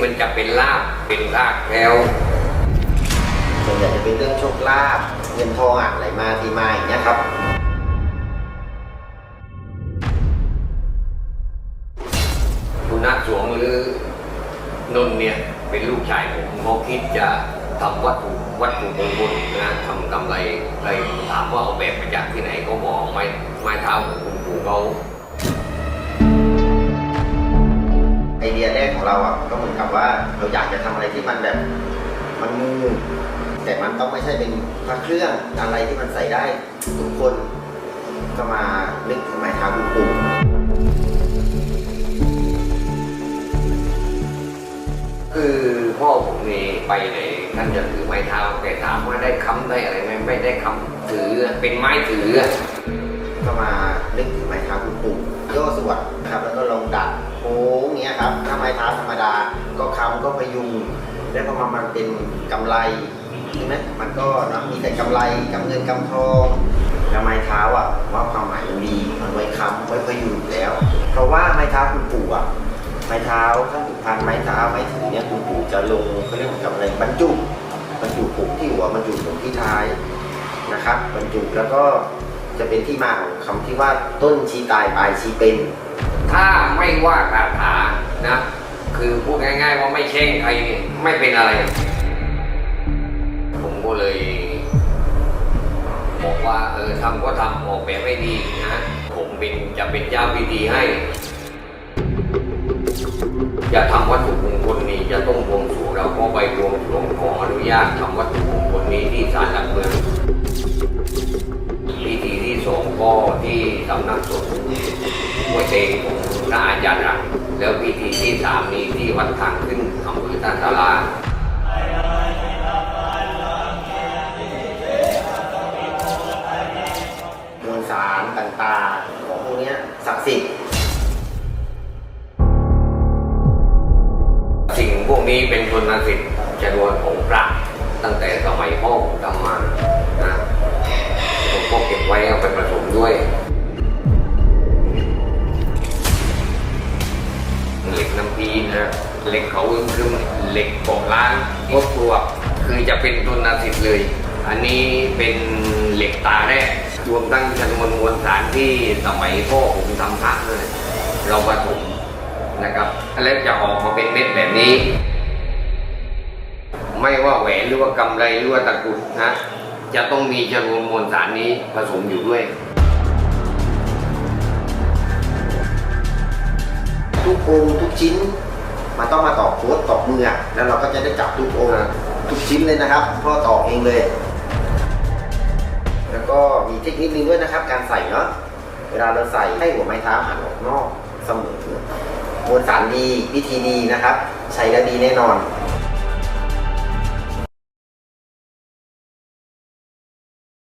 มันจะเป็นลาบเป็นรากแล้วส่วนใหญ่จะเป็นเรื่องโชคลาภเงินทองอะไหลมาทีมาอย่างเงี้ยครับ คุณนักสวงหรือนนท์เนี่ยเป็นลูกชายผมเขาคิดจะทำวัตถุวัตถุมงคลนะทำกำไรเลยถามว่าเอาแบบมาจากที่ไหนเขาบอกไม้ไม้เท้าของคุณปู่เขา ของเราอะก็เหมือนกับว่าเราอยากจะทำอะไรที่มันแบบมันมูแต่มันต้องไม่ใช่เป็นพระเครื่องอะไรที่มันใส่ได้ทุกคนก็มานึกถึงไม้เท้าคุณปู่คือพ่อผมนี่ไปไหนท่านจะถือไม้เท้าแต่ถามว่าได้ค้ำได้อะไรไหมไม่ได้ค้ำถือเป็นไม้ถือก็มานึกถึงไม้เท้าคุณปู่ย่อส่วนนะครับ ครับถ้าไม้เท้าธรรมดา ก็คำก็พยุง แล้วพอมามันเป็นกำไรใช่ไหมมันก็นะมีแต่กำไรกำเงินกำทองแล้วไม้เท้าอะว่าความหมายมันดีมันไว้ค้ำไว้พยุงแล้ว เพราะว่าไม้เท้าคุณปู่อะไม้เท้าท่านสุพรรณไม้เท้าไม้ถือเนี่ยคุณปู่จะลงเขาเรียกว่ากับอะไรบรรจุบรรจุผูกที่หัวบรรจุผูกที่ท้ายนะครับบรรจุแล้วก็จะเป็นที่มาของคำที่ว่าต้นชีตายปลายชีเป็น ถ้าไม่ว่าคาถ นะ คือพูดง่ายๆว่าไม่แช่งใครไม่เป็นอะไร ผมก็เลย บอกว่าเออทำก็ทำออกแบบไม่ดีนะผมเป็นจะเป็นเจ้าพิธีให้ จะทำวัตถุมงคลนี้จะต้องบวงสรวงเราก็ไปบวงสรวงขออนุญาตทำวัตถุมงคลนี้ที่ศาลหลักเมืองพิธีที่สองก็ที่สำนักสงฆ์หัวเตงของพระอาจารย์รัก แล้วพิธีที่สามนี้ที่วัดทางขึ้นอำเภอตาสารามวลสารต่างๆของพวกนี้ศักดิ์สิทธิ์สิ่งพวกนี้เป็นทุนสิทธิ์จำนวนของพระ เหล็กเขาอึ้งครึมเหล็กกบล้านพวกตัวคือจะเป็นทุนสิทธิ์เลย อันนี้เป็นเหล็กตาแรกรวมทั้งจำนวนมวลสารที่สมัยพ่อผมทำพระเลยเราผสมนะครับแล้วจะออกมาเป็นเม็ดแบบนี้ ไม่ว่าแหวนหรือว่ากำไรหรือว่าตะกุดนะจะต้องมีจำนวนมวลสารนี้ผสมอยู่ด้วยทุกองทุกชิ้น มันต้องมาต่อโค้ดต่อมืออะแล้วเราก็จะได้จับทุกองค์ครับทุกชิ้นเลยนะครับพ่อต่อเองเลย แล้วก็มีเทคนิคนึงด้วยนะครับ การใส่เนาะเวลาเราใส่ให้หัวไม้เท้าหันออกนอกเสมอมวลสารดีวิธีดีนะครับ ใช้แล้วดีแน่นอน